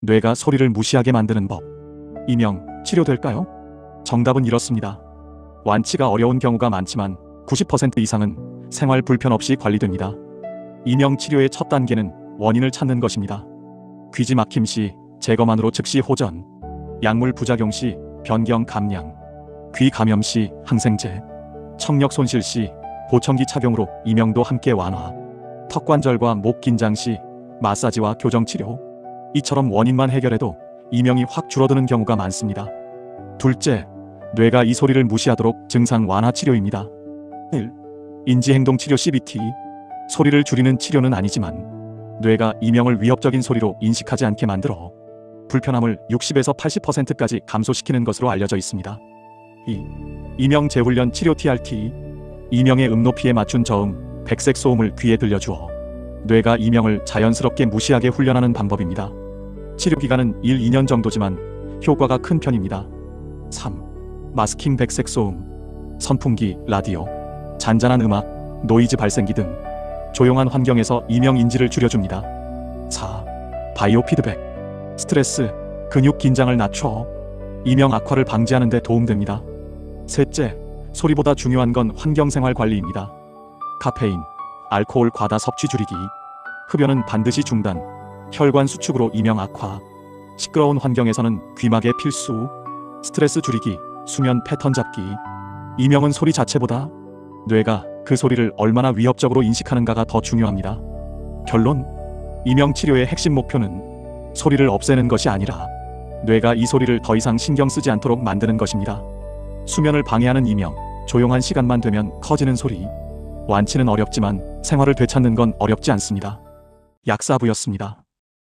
뇌가 소리를 무시하게 만드는 법. 이명 치료될까요? 정답은 이렇습니다. 완치가 어려운 경우가 많지만 90% 이상은 생활 불편 없이 관리됩니다. 이명 치료의 첫 단계는 원인을 찾는 것입니다. 귀지 막힘 시 제거만으로 즉시 호전, 약물 부작용 시 변경 감량, 귀 감염 시 항생제, 청력 손실 시 보청기 착용으로 이명도 함께 완화, 턱 관절과 목 긴장 시 마사지와 교정 치료. 이처럼 원인만 해결해도 이명이 확 줄어드는 경우가 많습니다. 둘째, 뇌가 이 소리를 무시하도록 증상 완화 치료입니다. 1. 인지행동 치료 CBT. 소리를 줄이는 치료는 아니지만 뇌가 이명을 위협적인 소리로 인식하지 않게 만들어 불편함을 60에서 80%까지 감소시키는 것으로 알려져 있습니다. 2. 이명 재훈련 치료 TRT. 이명의 음높이에 맞춘 저음, 백색 소음을 귀에 들려주어 뇌가 이명을 자연스럽게 무시하게 훈련하는 방법입니다. 치료 기간은 1, 2년 정도지만 효과가 큰 편입니다. 3. 마스킹 백색 소음, 선풍기, 라디오, 잔잔한 음악, 노이즈 발생기 등 조용한 환경에서 이명 인지를 줄여줍니다. 4. 바이오 피드백, 스트레스, 근육 긴장을 낮춰 이명 악화를 방지하는 데 도움됩니다. 셋째, 소리보다 중요한 건 환경생활 관리입니다. 카페인, 알코올 과다 섭취 줄이기, 흡연은 반드시 중단, 혈관 수축으로 이명 악화, 시끄러운 환경에서는 귀마개 필수, 스트레스 줄이기, 수면 패턴 잡기. 이명은 소리 자체보다 뇌가 그 소리를 얼마나 위협적으로 인식하는가가 더 중요합니다. 결론, 이명 치료의 핵심 목표는 소리를 없애는 것이 아니라 뇌가 이 소리를 더 이상 신경 쓰지 않도록 만드는 것입니다. 수면을 방해하는 이명, 조용한 시간만 되면 커지는 소리. 완치는 어렵지만 생활을 되찾는 건 어렵지 않습니다. 약사부였습니다.